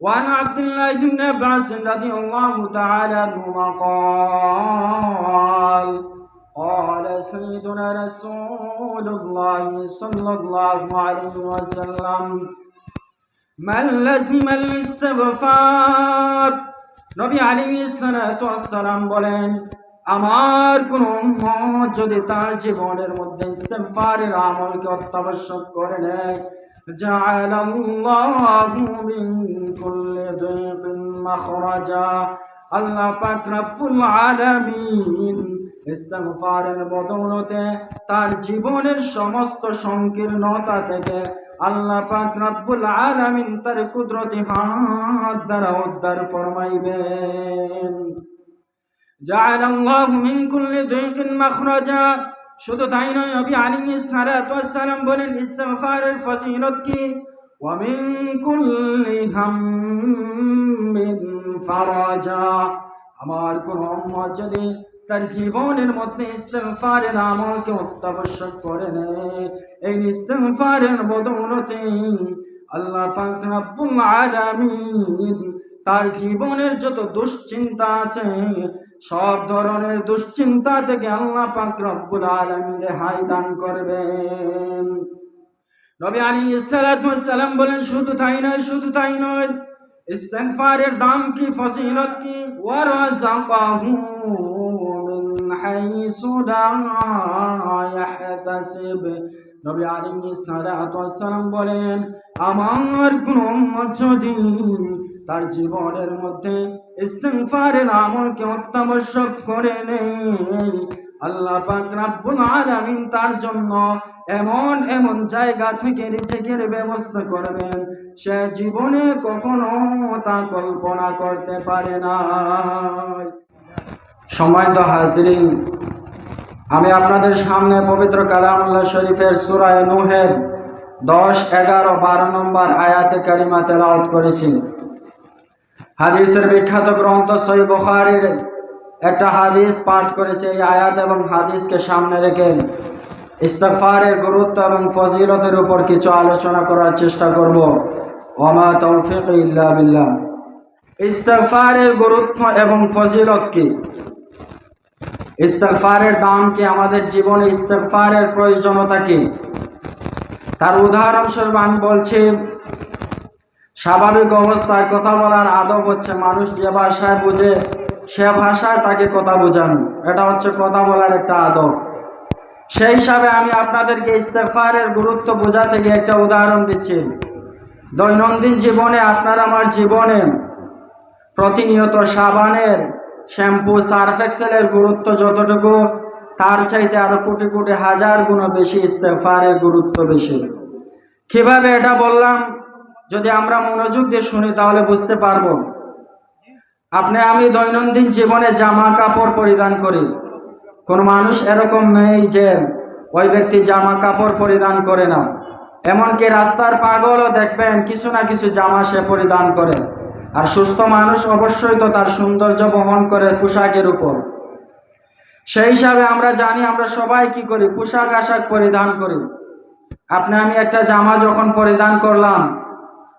وعن عبد الله بن عباس رضي الله تعالى عنهما قال قال سيدنا رسول الله صلى الله عليه وسلم من لزم الاستغفار নবী আলী সালাম বলেন আমার কোন উম্মত যদি তার জীবনের মধ্যে ইস্তেগফারের আমলকে অত্যাবশ্যক করে নেয় جعل الله من كل ضيق مخرجا আল্লাহ পাক রব্বুল আলামিন ইস্তেগফারের বদৌলতে তার জীবনের সমস্ত সংকীর্ণতা থেকে আল্লাহ পাক রব্বুল আলামিন তার কুদরতি হাত দ্বারা উদ্ধার ফরমাইবেন جعل الله من كل ضيق مخرجا শুধু তাই নয় নবী সালাতু ওয়াসসালাম বলেন ইস্তিগফারের ফজিলত কি? মিন কুল্লি হাম্মিন ফারাজা। আমার কোন যদি তার জীবনের মধ্যে ইস্তেগফারের আমলকে অত্যাবশ্যক করে নেয়, এই ইস্তেগফারের বদৌলতে আল্লাহ পাক রব্বুল আলামিন তার জীবনের যত দুশ্চিন্তা আছে সব ধরনের দুশ্চিন্তা থেকে আল্লাহ পাক রব্বুল আলামিন রেহাই দান করবেন। নবী ওয়াস সালাম বলেন, শুধু তাই নয়, শুধু তাই নয়, ইস্তেগফারের দাম কি, ফজিলত কি? ওয়ারাযাকাহু মিন হাইসু লা ইয়াহতাসিব। নবী ওয়াস সালাম বলেন, আমার কোন যদি তার জীবনের মধ্যে ইস্তেগফারের আমলকে অত্যাবশ্যক করে নেই আল্লাহ পাক রব্বুল আলামিন তার জন্য এমন এমন জায়গা থেকে রিজিকের ব্যবস্থা করবেন, সে জীবনে কখনো তা কল্পনা করতে পারে না। সময় তো হাজিরিন। আমি আপনাদের সামনে পবিত্র কালামুল্লাহ শরীফের সুরায় নুহের দশ, এগারো, বারো নম্বর আয়াতে কারিমা তেলাওয়াত করেছি। হাদিসের বিখ্যাত গ্রন্থ সই বখারির একটা হাদিস পাঠ করেছে এই আয়াত এবং হাদিসকে সামনে রেখে ইস্তফারের গুরুত্ব এবং ফজিলতের উপর কিছু আলোচনা করার চেষ্টা করব। ওমা তৌফিক ইল্লা বিল্লাহ। ইস্তফারের গুরুত্ব এবং ফজিলত কি? ইস্তফারের দাম কি? আমাদের জীবনে ইস্তফারের প্রয়োজনতা কি? তার উদাহরণস্বরূপ আমি বলছি স্বাভাবিক অবস্থায় কথা বলার আদব হচ্ছে মানুষ যে ভাষায় বুঝে, সে ভাষায় তাকে কথা বোঝানো। এটা হচ্ছে কথা বলার একটা আদব। সেই হিসাবে আমি আপনাদেরকে ইস্তেফারের গুরুত্ব বোঝাতে গিয়ে একটা উদাহরণ দিচ্ছি। দৈনন্দিন জীবনে আপনার আমার জীবনে প্রতিনিয়ত সাবানের শ্যাম্পু সার্ফ এক্সেলের গুরুত্ব যতটুকু, তার চাইতে আরও কোটি কোটি হাজার গুণ বেশি ইস্তেফারের গুরুত্ব বেশি। কীভাবে এটা বললাম? যদি আমরা মনোযোগ দিয়ে শুনি, তাহলে বুঝতে পারব। আপনি, আমি দৈনন্দিন জীবনে জামা কাপড় পরিধান করি। কোন মানুষ এরকম নেই যে ওই ব্যক্তি জামা কাপড় পরিধান করে না। এমনকি রাস্তার পাগলও দেখবেন, কিছু না কিছু জামা সে পরিধান করে। আর সুস্থ মানুষ অবশ্যই তো তার সৌন্দর্য বহন করে পোশাকের উপর। সেই হিসাবে আমরা জানি আমরা সবাই কি করি, পোশাক আশাক পরিধান করি। আপনি, আমি একটা জামা যখন পরিধান করলাম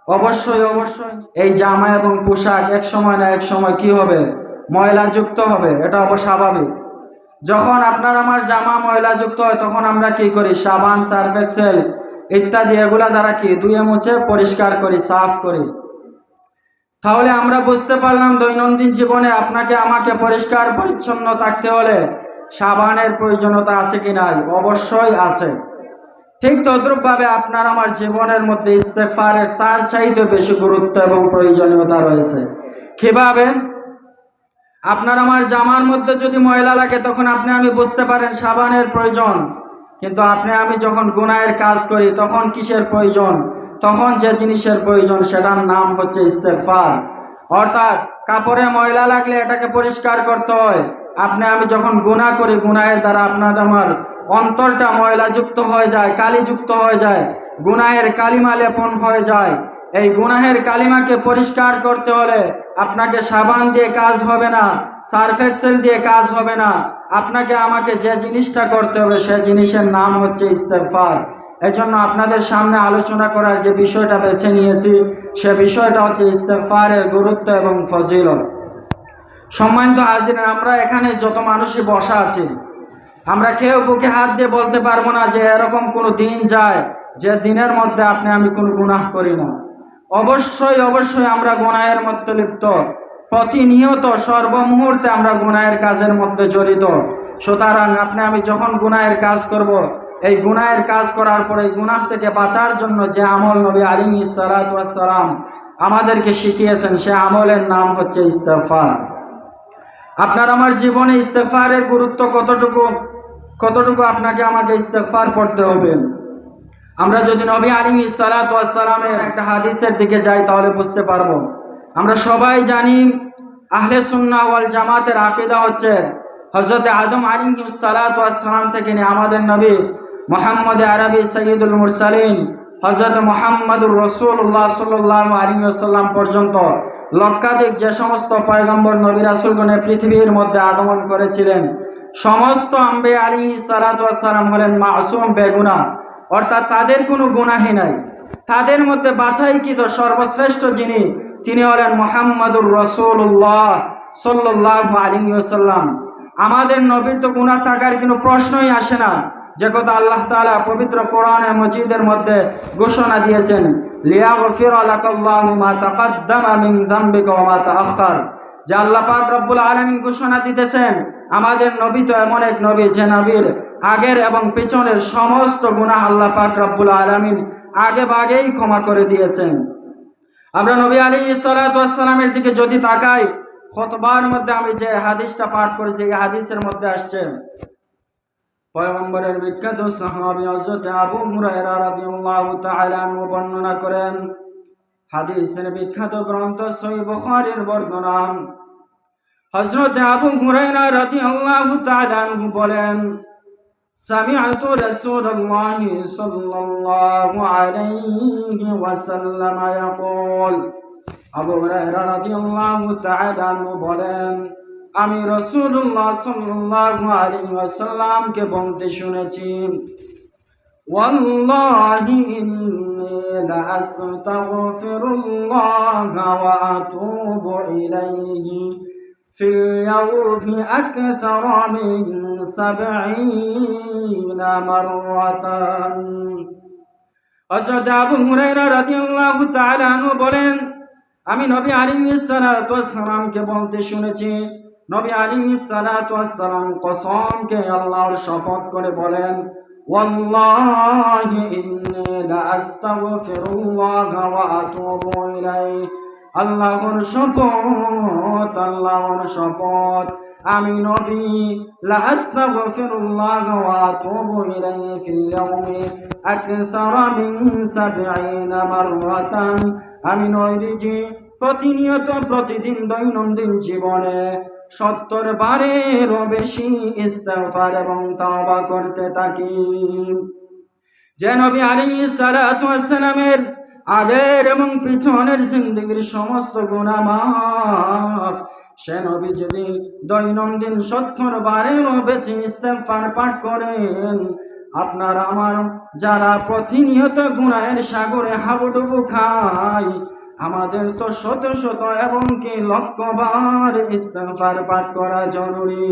অবশ্যই অবশ্যই। এই জামা এবং পোশাক এক সময় না এক সময় কি হবে? ময়লা যুক্ত হবে, এটা অবস্বাভাবিক যখন আপনার আমার জামা ময়লা যুক্ত হয়, তখন আমরা কি করি? সাবান সার্ফ এক্সেল ইত্যাদি, এগুলা দ্বারা কি? ধুয়ে মুছে, পরিষ্কার করি, সাফ করি। তাহলে আমরা বুঝতে পারলাম দৈনন্দিন জীবনে আপনাকে, আমাকে পরিষ্কার, পরিচ্ছন্ন থাকতে হলে সাবানের প্রয়োজনীয়তা আছে কি নাই? অবশ্যই আছে। ঠিক তদ্রুপভাবে আপনার আমার জীবনের মধ্যে ইস্তেফারের তার চাইতে বেশি গুরুত্ব এবং প্রয়োজনীয়তা রয়েছে। কীভাবে? আপনার আমার জামার মধ্যে যদি ময়লা লাগে, তখন আপনি আমি বুঝতে পারেন সাবানের প্রয়োজন। কিন্তু আপনি আমি যখন গুনায়ের কাজ করি, তখন কিসের প্রয়োজন? তখন যে জিনিসের প্রয়োজন, সেটার নাম হচ্ছে ইস্তেফার অর্থাৎ কাপড়ে ময়লা লাগলে এটাকে পরিষ্কার করতে হয়। আপনি আমি যখন গুণা করি, গুনাহের দ্বারা আপনার আমার অন্তরটা ময়লা যুক্ত হয়ে যায় কালি যুক্ত হয়ে যায়, গুনাহের কালিমা লেপন হয়ে যায়। এই গুনাহের কালিমাকে পরিষ্কার করতে হলে আপনাকে সাবান দিয়ে কাজ হবে না সার্ফ এক্সেল দিয়ে কাজ হবে না। আপনাকে আমাকে যে জিনিসটা করতে হবে, সে জিনিসের নাম হচ্ছে ইস্তেফার এই জন্য আপনাদের সামনে আলোচনা করার যে বিষয়টা বেছে নিয়েছি, সে বিষয়টা হচ্ছে ইস্তেফারের গুরুত্ব এবং ফজিলত। সম্মানিত হাজির আমরা এখানে যত মানুষই বসা আছি আমরা কেউ বুকে হাত দিয়ে বলতে পারব না যে এরকম কোনো দিন যায়, যে দিনের মধ্যে আপনি, আমি কোনো গুনাহ করি না। অবশ্যই অবশ্যই আমরা গুনাহের মধ্যে লিপ্ত। প্রতিনিয়ত, সর্বমুহূর্তে আমরা গুনাহের কাজের মধ্যে জড়িত। সুতরাং আপনি, আমি যখন গুনাহের কাজ করব, এই গুনাহের কাজ করার পরে গুনাহ থেকে বাঁচার জন্য যে আমল নবী আলিম সালাম আমাদেরকে শিখিয়েছেন, সে আমলের নাম হচ্ছে ইস্তফার আপনার আমার জীবনে ইস্তেফারের গুরুত্ব কতটুকু? কতটুকু আপনাকে আমাকে ইস্তেফার করতে হবে? আমরা যদি নবী আলিম সালাতামের একটা হাদিসের দিকে যাই তাহলে বুঝতে পারব। আমরা সবাই জানি আহলে সুন্না ওয়াল জামাতের আকিদা হচ্ছে হজরত আদম আলিম সালাতাম থেকে নিয়ে আমাদের নবী মোহাম্মদ আরবি সঈদুল মুরসালিন হজরত মোহাম্মদুর রসুল্লাহ সাল্লাহ আলী সাল্লাম পর্যন্ত লক্ষাধিক যে সমস্ত পয়গম্বর নবী রাসুলগণের পৃথিবীর মধ্যে আগমন করেছিলেন সমস্ত আম্বে আলী সালাতাম হলেন মাসুম বেগুনা। অর্থাৎ তাদের কোনো গুনাহি নাই। তাদের মধ্যে বাছাইকৃত সর্বশ্রেষ্ঠ যিনি, তিনি হলেন মোহাম্মদুর রসুল্লাহ সাল্লাহ আলী সাল্লাম আমাদের নবীর তো গুণা থাকার কোনো প্রশ্নই আসে না। যে কথা আল্লাহ তালা পবিত্র কোরআনে মজিদের মধ্যে ঘোষণা দিয়েছেন যে আল্লাহ পাক রব্বুল আলামিন ঘোষণা দিতেছেন আমাদের নবী তো এমন এক নবী যে নবীর আগের এবং পিছনের সমস্ত গুনাহ আল্লাহ পাক রব্বুল আলামিন আগে ভাগেই ক্ষমা করে দিয়েছেন। আমরা নবী আলী সালামের দিকে যদি তাকাই কতবার মধ্যে আমি যে হাদিসটা পাঠ করেছি, এই হাদিসের মধ্যে আসছে, পয়গম্বরের বিখ্যাত সাহাবী হযরত আবু হুরায়রা রাদিয়াল্লাহু তাআলা আনহু বর্ণনা করেন, হাদিসের বিখ্যাত গ্রন্থ সহিহ বুখারীর বর্ণনা। হজরত আবু হুরাইরা রাদিয়াল্লাহু তাআলা আনহু বলেন, সামিআতু রাসূলুল্লাহি সাল্লাল্লাহু আলাইহি ওয়াসাল্লাম ইয়াকুল। আবু হুরাইরা রাদিয়াল্লাহু তাআলা আনহু বলেন, আমি রাসূলুল্লাহ সাল্লাল্লাহু আলাইহি ওয়াসাল্লামকে বলতে শুনেছি, ওয়াল্লাহি ইন্নী লাআস্তাগফিরুল্লাহ ওয়া আতুবু ইলাইহি। في اليوم أكثر من سبعين مرة হযরত আবু হুরায়রা রাদিয়াল্লাহু তাআলা আনহু বলেন আমি নবী আলাইহিস সালাতু ওয়াস সালামকে বলতে শুনেছি নবী আলী সালাম কসমকে আল্লাহর শপথ করে বলেন ওয়াল্লাহি ইন্নী লাআস্তাগফিরুল্লাহ ওয়া আতুবু ইলাইহি আল্লাহর শপথ আল্লাহর শপথ। আমি নবী লাআস্তাগফিরুল্লাহ ওয়া আতুবু ইলাইহি ফিল ইয়াউমি আকসারা মিন 70 মাররাতান। আমি নবীজি প্রতিনিয়ত প্রতিদিন দৈনন্দিন জীবনে সত্তর বারেরও বেশি ইস্তেফার এবং তাওবা করতে থাকি। যে নবী সালাতু ওয়াসসালামের আগের এবং পিছনের জিন্দগির সমস্ত গুনাহ মাফ সে নবী যদি দৈনন্দিন সত্তর বারেরও বেশি ইস্তেফার পাঠ করেন, আপনার আমার যারা প্রতিনিয়ত গুনাহের সাগরে হাবুডুবু খায়, আমাদের তো শত শত এবং কি লক্ষবার ইস্তেগফার পাঠ করা জরুরি।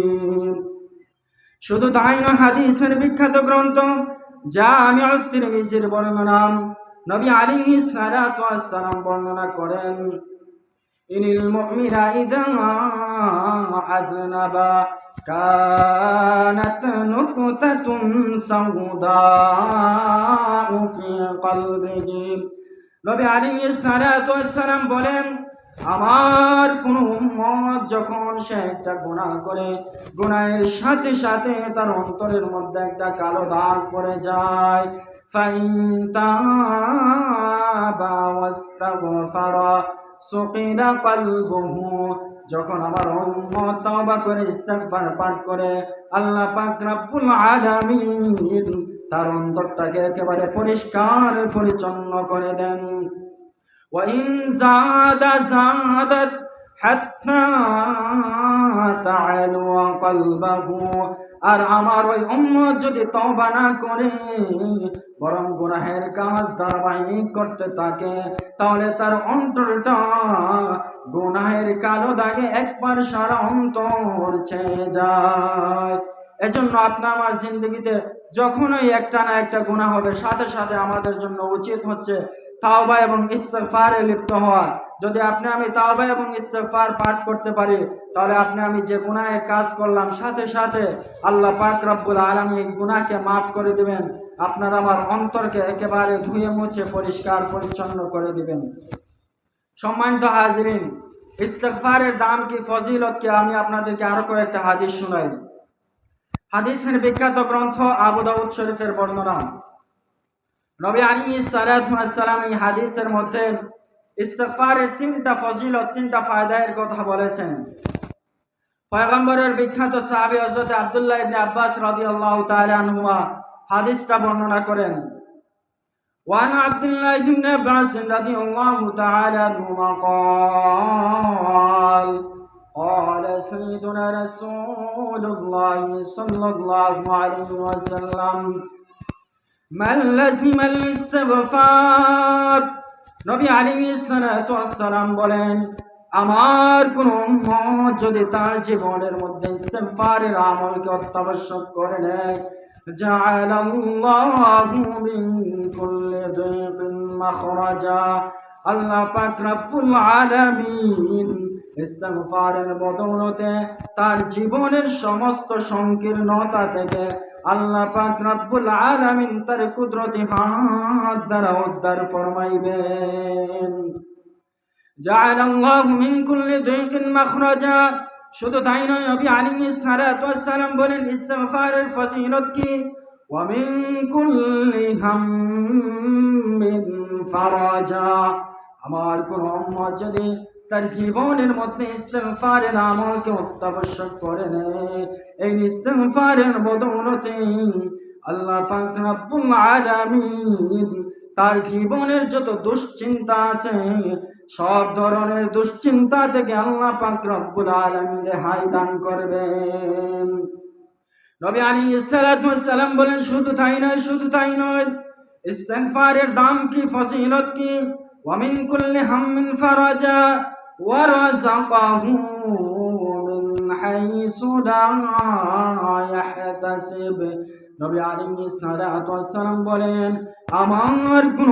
শুধু তাই না হাদিসের বিখ্যাত গ্রন্থ যা আমি তিরমিজির বর্ণনা নবী আলাইহিস সালাতু ওয়াসসালাম বর্ণনা করেন ইনিল মুমিনা ইদা আযনাবা كانت نكتة سوداء في قلبه নবী আলী সালাম বলেন আমার কোন উম্মত যখন সে একটা গুণা করে গুনাহের সাথে সাথে তার অন্তরের মধ্যে একটা কালো দাগ পড়ে যায় যখন আমার উম্মত তওবা করে ইস্তেগফার পাঠ করে আল্লাহ পাক রব্বুল আলামিন তার অন্তরটাকে একেবারে পরিষ্কার পরিচ্ছন্ন করে দেন وإن زاد زادت حتى تعلو قلبه আর আমার ওই উম্মত যদি তওবা না করে বরং গুনাহের কাজ ধারাবাহিক করতে থাকে, তাহলে তার অন্তরটা গুনাহের কালো দাগে একবার সারা অন্তর ছেয়ে যায়। এজন্য আপনার আমার জিন্দগিতে যখনই একটা না একটা গুণা হবে, সাথে সাথে আমাদের জন্য উচিত হচ্ছে তাওবা এবং ইস্তেগফারে লিপ্ত হওয়া। যদি আপনি আমি তাওবা এবং ইস্তেগফার পাঠ করতে পারি, তাহলে আপনি আমি যে গুনাহের কাজ করলাম, সাথে সাথে আল্লাহ পাক রব্বুল আলামিন এই গুনাহকে মাফ করে দিবেন। আপনার আমার অন্তরকে একেবারে ধুয়ে মুছে পরিষ্কার পরিচ্ছন্ন করে দিবেন। সম্মানিত হাজিরিন, ইস্তেগফারের দাম কি ফজিলত কি আমি আপনাদেরকে আরও কয়েকটা হাদিস শোনাই। হাদিসের বিখ্যাত গ্রন্থ আবু দাউদ শরীফের বর্ণনা। নবী আলী সালাম এই হাদিসের মধ্যে ইস্তেগফারের তিনটা ফজিলত, তিনটা ফায়দায়ের কথা বলেছেন। পয়গম্বরের বিখ্যাত সাহাবী হযরত আব্দুল্লাহ ইবনে আব্বাস রাদিয়াল্লাহু তাআলা আনহুমা হাদিসটা বর্ণনা করেন وعن عبد الله بن عباس رضي الله تعالى عنهما قال قال سيدنا رسول الله صلى الله عليه وسلم من لزم الاستغفار নবী আলাইহিস সালাতু ওয়াসসালাম বলেন আমার কোন উম্মত যদি তার জীবনের মধ্যে ইস্তেগফারের আমলকে অত্যাবশ্যক করে নেয় جعل الله من كل ضيق مخرجا আল্লাহ পাক রব্বুল আলামিন ইস্তেগফারের বদৌলতে তার জীবনের সমস্ত সংকীর্ণতা থেকে আল্লাহ পাক রব্বুল আলামিন তার কুদরতি হাত দ্বারা উদ্ধার ফরমাইবেন جعل الله من كل ضيق مخرجا শুধু তাই নয়, নবী সালাতু ওয়াসসালাম বলেন ইস্তিগফারের ফজিলত কি? মিন কুল্লি হাম্মিন ফারাজা। আমার কোন যদি তার জীবনের মধ্যে ইস্তেগফারের আমলকে অত্যাবশ্যক করে নেয়, এই ইস্তেগফারের বদৌলতে আল্লাহ পাক রব্বুল আলামিন তার জীবনের যত দুশ্চিন্তা আছে সব ধরনের দুশ্চিন্তা থেকে আল্লাহ পাক রব্বুল আলামিন রেহাই দান করবেন। নবী সালাতু সালাম বলেন, শুধু তাই নয়, শুধু তাই নয়, ইস্তেগফারের দাম কি, ফজিলত কি? ওয়া মিন কুল্লি হাম্মিন ফারাজা ওয়া রাযাকাহু মিন হাইসু লা নবী সালাতু সালাম বলেন, আমার কোন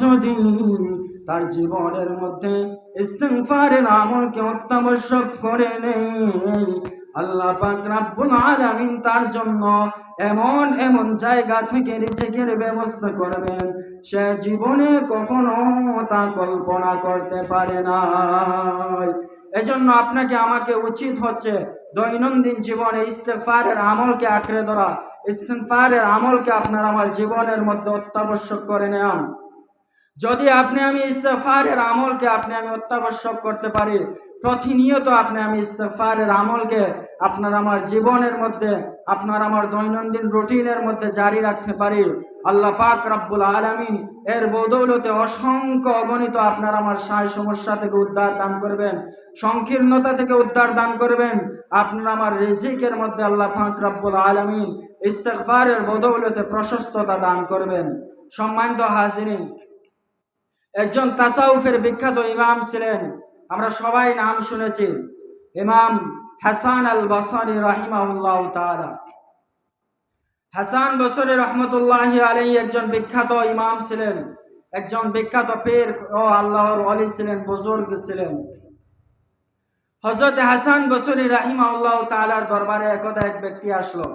যদি তার জীবনের মধ্যে ইস্তেগফারের আমলকে অত্যাবশ্যক করে নেই আল্লাহ পাক রব্বুল আলামিন তার জন্য এমন এমন জায়গা থেকে রিজিকের ব্যবস্থা করবেন, সে জীবনে কখনো তা কল্পনা করতে পারে না এজন্য আপনাকে আমাকে উচিত হচ্ছে দৈনন্দিন জীবনে ইস্তেগফারের আমলকে আঁকড়ে ধরা ইস্তেগফারের আমলকে আপনার আমার জীবনের মধ্যে অত্যাবশ্যক করে নেন যদি আপনি আমি ইস্তেফারের আমলকে আপনি আমি অত্যাবশ্যক করতে পারি, প্রতিনিয়ত আপনি আমি ইস্তেফারের আমলকে আপনার আমার জীবনের মধ্যে আপনার আমার দৈনন্দিন রুটিনের মধ্যে জারি রাখতে পারি। আল্লাহ পাক রব্বুল আলমিন এর বদৌলতে অসংখ্য অগণিত আপনার আমার সায় সমস্যা থেকে উদ্ধার দান করবেন, সংকীর্ণতা থেকে উদ্ধার দান করবেন। আপনার আমার রিজিকের মধ্যে আল্লাহ পাক রব্বুল আলমিন ইস্তেকফারের বদৌলতে প্রশস্ততা দান করবেন। সম্মানিত হাজিরিন, একজন তাসাউফের বিখ্যাত ইমাম ছিলেন। আমরা সবাই নাম শুনেছি। ইমাম হাসান আল বসরি রাহিমাউল্লাহ তাআলা। হাসান বসরি রহমতুল্লাহ আলাই একজন বিখ্যাত ইমাম ছিলেন, একজন বিখ্যাত পীর ও আল্লাহর অলি ছিলেন, বুজুর্গ ছিলেন। হজরত হাসান বসরি রাহিমাউল্লাহ তাআলার দরবারে একদা এক ব্যক্তি আসলো।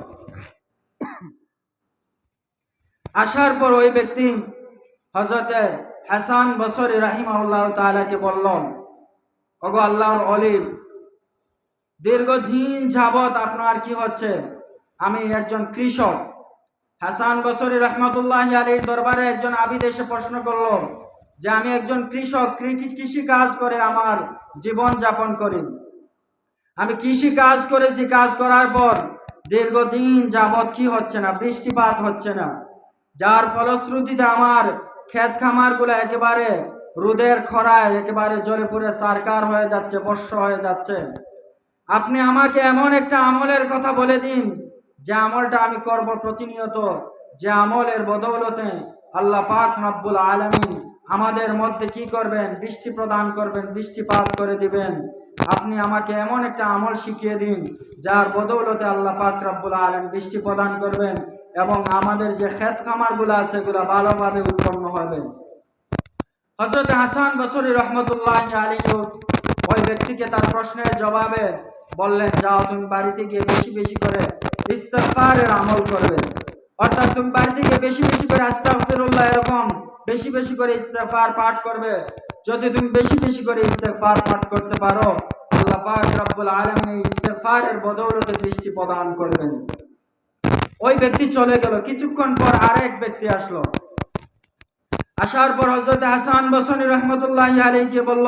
আসার পর ওই ব্যক্তি হজরতে হাসান বসরি রাহিমাউল্লাহ তালাকে বলল, ওগো আল্লাহর অলিম দীর্ঘদিন যাবৎ আপনার কি হচ্ছে? আমি একজন কৃষক। হাসান বসরি রহমতুল্লাহ আলীর দরবারে একজন আবিদ এসে প্রশ্ন করল যে, আমি একজন কৃষক কৃষি কাজ করে আমার জীবন যাপন করি। আমি কৃষি কাজ করেছি, কাজ করার পর দীর্ঘদিন যাবৎ কি হচ্ছে না, বৃষ্টিপাত হচ্ছে না। যার ফলশ্রুতিতে আমার ক্ষেত খামারগুলো একেবারে রোদের খরায়, একেবারে জলে পুরে সারকার হয়ে যাচ্ছে, বর্ষ হয়ে যাচ্ছে। আপনি আমাকে এমন একটা আমলের কথা বলে দিন, যে আমলটা আমি করব প্রতিনিয়ত, যে আমলের বদৌলতে আল্লাহ পাক রব্বুল আলামিন আমাদের মধ্যে কি করবেন? বৃষ্টি প্রদান করবেন, বৃষ্টিপাত করে দিবেন। আপনি আমাকে এমন একটা আমল শিখিয়ে দিন, যার বদৌলতে আল্লাহ পাক রব্বুল আলম বৃষ্টি প্রদান করবেন এবং আমাদের যে ক্ষেত খামারগুলো আছে সেগুলো ভালোভাবে উৎপন্ন হবে। হজরত হাসান বসরি রহমতুল্লাহ আলী ওই ব্যক্তিকে তার প্রশ্নের জবাবে বললেন, যাও, তুমি বাড়িতে গিয়ে বেশি বেশি করে ইস্তেফারের আমল করবে। অর্থাৎ তুমি বাড়িতে গিয়ে বেশি বেশি করে আস্তাগফিরুল্লাহ এরকম বেশি বেশি করে ইস্তেফার পাঠ করবে। যদি তুমি বেশি বেশি করে ইস্তেফার পাঠ করতে পারো, আল্লাহ পাক রব্বুল আলামিন এই ইস্তেফারের বদৌলতে প্রদান করবেন। ওই ব্যক্তি চলে গেল। কিছুক্ষণ পর আরেক ব্যক্তি আসলো। আসার পর হজরত হাসান বসনি রহমতুল্লাহ আলীকে বলল,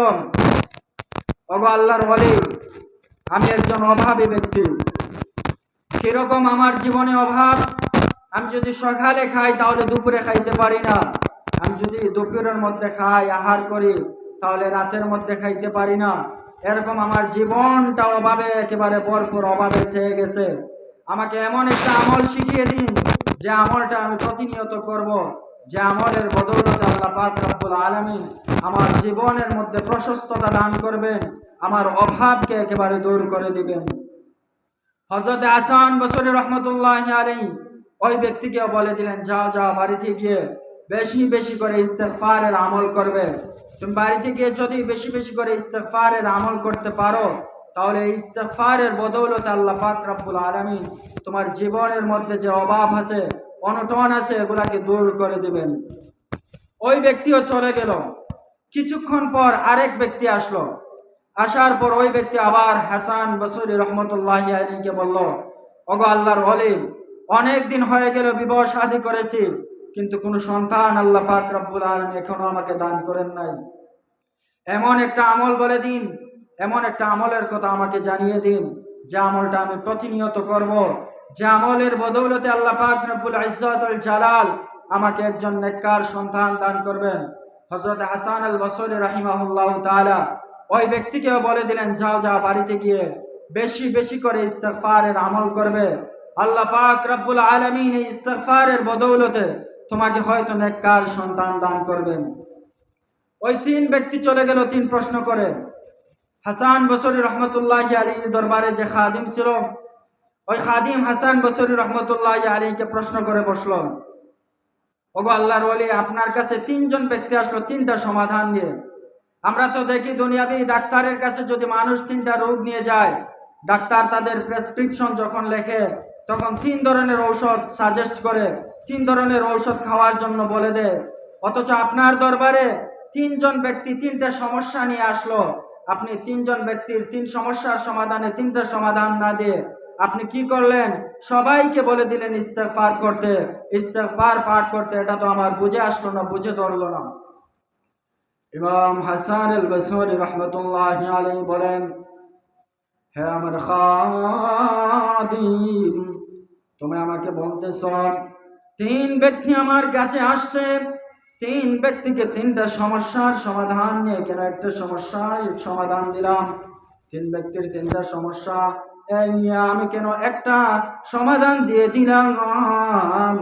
ওগো আল্লাহর ওয়ালি আমি একজন অভাবী ব্যক্তি। কীরকম আমার জীবনে অভাব? আমি যদি সকালে খাই, তাহলে দুপুরে খাইতে পারি না। আমি যদি দুপুরের মধ্যে খাই, আহার করি, তাহলে রাতের মধ্যে খাইতে পারি না। এরকম আমার জীবনটা অভাবে, একেবারে ভরপুর অভাবে চেয়ে গেছে। আমাকে এমন একটা আমল শিখিয়ে দিন, যে আমলটা আমি প্রতিনিয়ত করব, যে আমলের বদৌলতে আল্লাহ পাক রব্বুল আলামিন আমার জীবনের মধ্যে প্রশস্ততা দান করবেন, আমার অভাবকে একেবারে দূর করে দিবেন। হজরত আসান বসরি রহমতুল্লাহ আলী ওই ব্যক্তিকে বলে দিলেন, যাও যাও, বাড়িতে গিয়ে বেশি বেশি করে ইস্তেফারের আমল করবে। তুমি বাড়িতে গিয়ে যদি বেশি বেশি করে ইস্তেফারের আমল করতে পারো, তাহলে ইস্তেফারের বদৌলতে আল্লাহ পাক রব্বুল আলামিন তোমার জীবনের মধ্যে যে অভাব আছে, অনটন আছে, এগুলাকে দূর করে দিবেন। ওই ব্যক্তিও চলে গেল। কিছুক্ষণ পর আরেক ব্যক্তি আসলো। আসার পর ওই ব্যক্তি আবার হাসান বসুরি রহমতুল্লাহ আলীকে বলল, ওগো আল্লাহর অলিম অনেক দিন হয়ে গেল বিবাহ শাদী করেছি, কিন্তু কোনো সন্তান আল্লাহ পাক রব্বুল আলম এখনও আমাকে দান করেন নাই। এমন একটা আমল বলে দিন, এমন একটা আমলের কথা আমাকে জানিয়ে দিন, যে আমলটা আমি প্রতিনিয়ত করব, যে আমলের বদৌলতে আল্লাহ পাক রব্বুল ইজ্জতুল জালাল আমাকে একজন নেককার সন্তান দান করবেন। হজরত হাসান আল বসরি রাহিমাহুল্লাহ তাআলা ওই ব্যক্তিকেও বলে দিলেন, যাও যাও, বাড়িতে গিয়ে বেশি বেশি করে ইস্তেগফারের আমল করবে। আল্লাহ পাক রব্বুল আলামিন এই ইস্তেগফারের বদৌলতে তোমাকে হয়তো নেককার সন্তান দান করবেন। ওই তিন ব্যক্তি চলে গেল, তিন প্রশ্ন করে। হাসান বসরি রহমতুল্লাহ আলী দরবারে যে খাদিম ছিল, ওই খাদিম হাসান বসরি রহমতুল্লাহ আলীকে প্রশ্ন করে বসল ওগো আল্লাহর ওলি, আপনার কাছে তিনজন ব্যক্তি আসলো, তিনটা সমাধান দিয়ে। আমরা তো দেখি দুনিয়াবি ডাক্তারের কাছে যদি মানুষ তিনটা রোগ নিয়ে যায়, ডাক্তার তাদের প্রেসক্রিপশন যখন লেখে, তখন তিন ধরনের ঔষধ সাজেস্ট করে, তিন ধরনের ঔষধ খাওয়ার জন্য বলে দেয়। অথচ আপনার দরবারে তিনজন ব্যক্তি তিনটা সমস্যা নিয়ে আসলো। আপনি তিনজন ব্যক্তির তিন সমস্যার সমাধানে তিনটা সমাধান না দিয়ে আপনি কি করলেন? সবাইকে বলে দিলেন ইস্তেফার করতে। ইস্তেফার পাঠ করতে। এটা তো আমার বুঝে আসলো না, বুঝে ধরলো না। ইমাম হাসান আল বসরি রহমতুল্লাহ আলাই বলেন, হে আমার খাদিম, তুমি আমাকে বলতেছ, তিন ব্যক্তি আমার কাছে আসছে। তিন ব্যক্তিকে তিনটা সমস্যার সমাধান নিয়ে কেন একটা সমস্যার সমাধান দিলাম? তিন ব্যক্তির তিনটা সমস্যা আমি কেন একটা সমাধান দিয়ে দিলাম?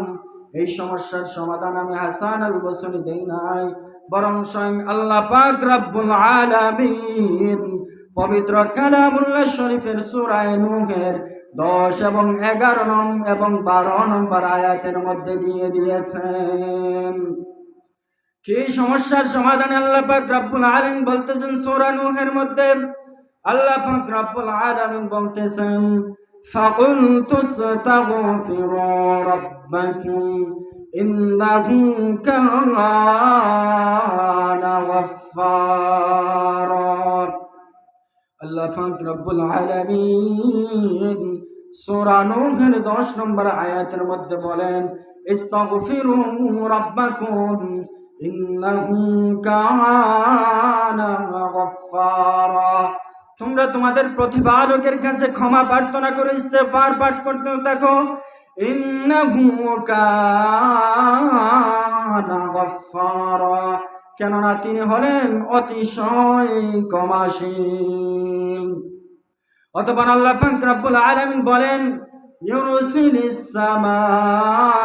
এই সমস্যার সমাধান আমি হাসান আল বসরি দেই নাই। বরং স্বয়ং আল্লাহ পাক রব্বুল আলামিন পবিত্র কালামুল্লাহ শরীফের সূরা নূহের দশ এবং এগারো নং এবং বারো নম্বর আয়াতের মধ্যে দিয়ে দিয়েছেন। কি সমস্যার সমাধান আল্লাহ পাক রব্বুল আলামিন বলতেছেন সূরা নূহের মধ্যে? আল্লাহ পাক রব্বুল আলামিন বলতেছেন فقلت استغفروا ربكم إنه كان غفارا আল্লাহ পাক রব্বুল আলামিন সূরা নূহের 10 নম্বর আয়াতের মধ্যে বলেন ইস্তাগফিরু রাব্বাকুম ইন্নাহু কানা গফফারা তোমরা তোমাদের প্রতিপালকের কাছে ক্ষমা প্রার্থনা করে ইস্তেগফার পাঠ করতে থাকো ইন্নাহু কানা গফফারা কেননা তিনি হলেন অতিশয় ক্ষমাশীল অতপর আল্লাহ পাক রব্বুল আলামিন বলেন يرسل السماء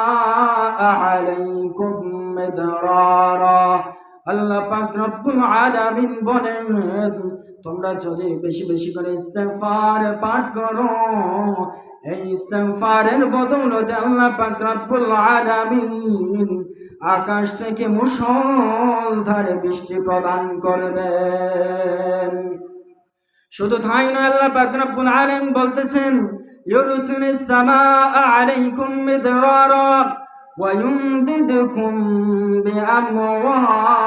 عليكم مدرارا আল্লাহ পাক রব্বুল আলামিন বলেন তোমরা যদি বেশি বেশি করে ইস্তেগফার পাঠ করো, এই ইস্তেগফারের বদৌলতে আল্লাহ আকাশ থেকে মুষলধারে বৃষ্টি প্রদান করবেন। শুধু তাই না আল্লাহ পাক রব্বুল বলতেছেন, ইউরসিলিস সামাআ আলাইকুম মিদরারা ওয়া ইউমদিদকুম বিআমওয়ালিহি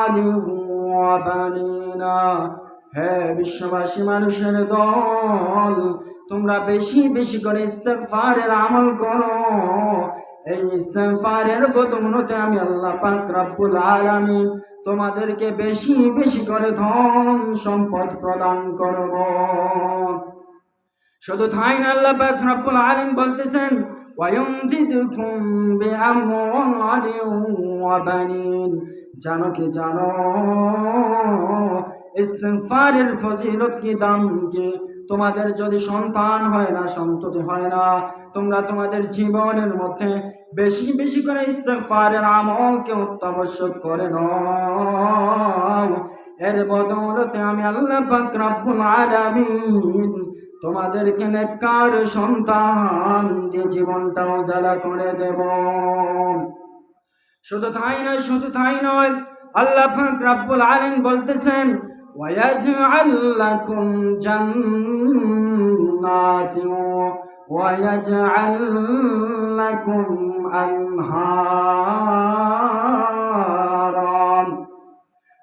ওয়া বানিনা হে বিশ্ববাসী মানুষের দল, তোমরা বেশি বেশি করে ইস্তেগফারের আমল করো। এই ইস্তেগফারের বদৌলতে আমি আল্লাহ পাক রব্বুল আলামিন তোমাদেরকে বেশি বেশি করে ধন সম্পদ প্রদান করব। শুধু তাই না আল্লাহ পাক আলামিন বলতেছেন ওয়া জানো কি জানো? ইস্তিগফারের ফজিলত কি দাম কি? তোমাদের যদি সন্তান হয় না, সন্ততি হয় না, তোমরা তোমাদের জীবনের মধ্যে বেশি বেশি করে ইস্তেগফারের আমলকে অত্যাবশ্যক করে নাও। এর বদৌলতে আমি আল্লাহ পাক রব্বুল আলামিন তোমাদেরকে নেককার সন্তান দিয়ে জীবনটা উজালা করে দেব। শুধু তাই নয়, শুধু তাই নয়, আল্লাহ পাক রব্বুল আলামিন বলতেছেন ويجعل لكم جنات ويجعل لكم أنهارا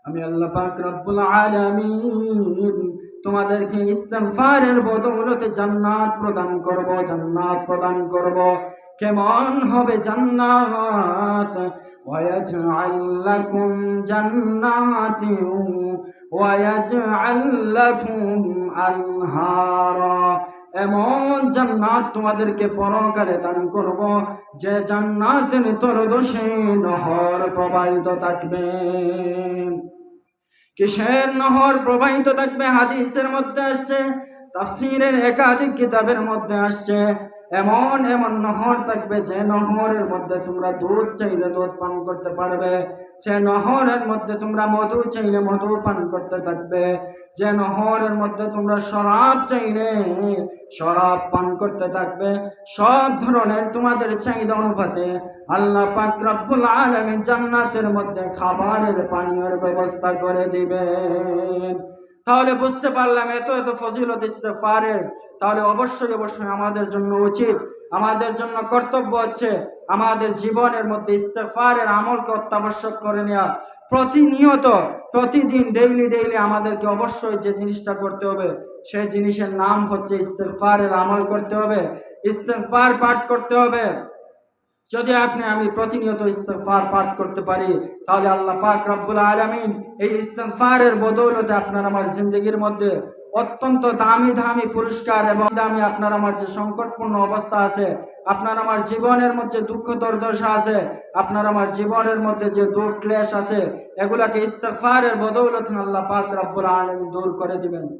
আমি আল্লাহ পাক রব্বুল আলামিন তোমাদেরকে ইস্তেগফারের বদৌলতে জান্নাত প্রদান করব জান্নাত প্রদান করব কেমন হবে জান্নাত ويجعل لكم جنات ويجعل لكم أنهارا এমন জান্নাত তোমাদেরকে পরকালে দান করব যে জান্নাতের তরদোষে নহর প্রবাহিত থাকবে কিসের নহর প্রবাহিত থাকবে হাদিসের মধ্যে আসছে তাফসিরের একাধিক কিতাবের মধ্যে আসছে এমন এমন নহর থাকবে যে নহরের মধ্যে তোমরা দুধ চাইলে দুধ পান করতে পারবে। সে নহরের মধ্যে তোমরা মধু চাইলে মধু পান করতে থাকবে। যে নহরের মধ্যে তোমরা শরাব চাইলে শরাব পান করতে থাকবে। সব ধরনের তোমাদের চাহিদা অনুপাতে আল্লাহ পাক রব্বুল আলামিন জান্নাতের মধ্যে খাবারের পানীয়ের ব্যবস্থা করে দিবেন। তাহলে বুঝতে পারলাম, এত এত ফজিলত পারে। তাহলে অবশ্যই অবশ্যই আমাদের জন্য উচিত। আমাদের জন্য কর্তব্য হচ্ছে আমাদের জীবনের মধ্যে ইস্তেফারের আমলকে অত্যাবশ্যক করে নেওয়া প্রতিনিয়ত, প্রতিদিন ডেইলি ডেইলি আমাদেরকে অবশ্যই যে জিনিসটা করতে হবে, সেই জিনিসের নাম হচ্ছে ইস্তেফারের আমল করতে হবে। ইস্তেফার পাঠ করতে হবে। যদি আপনি আমি প্রতিনিয়ত ইস্তেগফার পাঠ করতে পারি, তাহলে আল্লাহ পাক রব্বুল আলামিন এই ইস্তেগফারের বদৌলতে আপনার আমার জিন্দগির মধ্যে অত্যন্ত দামি দামি পুরস্কার এবং দামি আপনার আমার যে সংকটপূর্ণ অবস্থা আছে, আপনার আমার জীবনের মধ্যে দুঃখ দুর্দশা আছে, আপনার আমার জীবনের মধ্যে যে দুঃখ ক্লেশ আছে, এগুলাকে ইস্তেগফারের বদৌলতে আল্লাহ পাক রব্বুল আলামিন দূর করে দিবেন।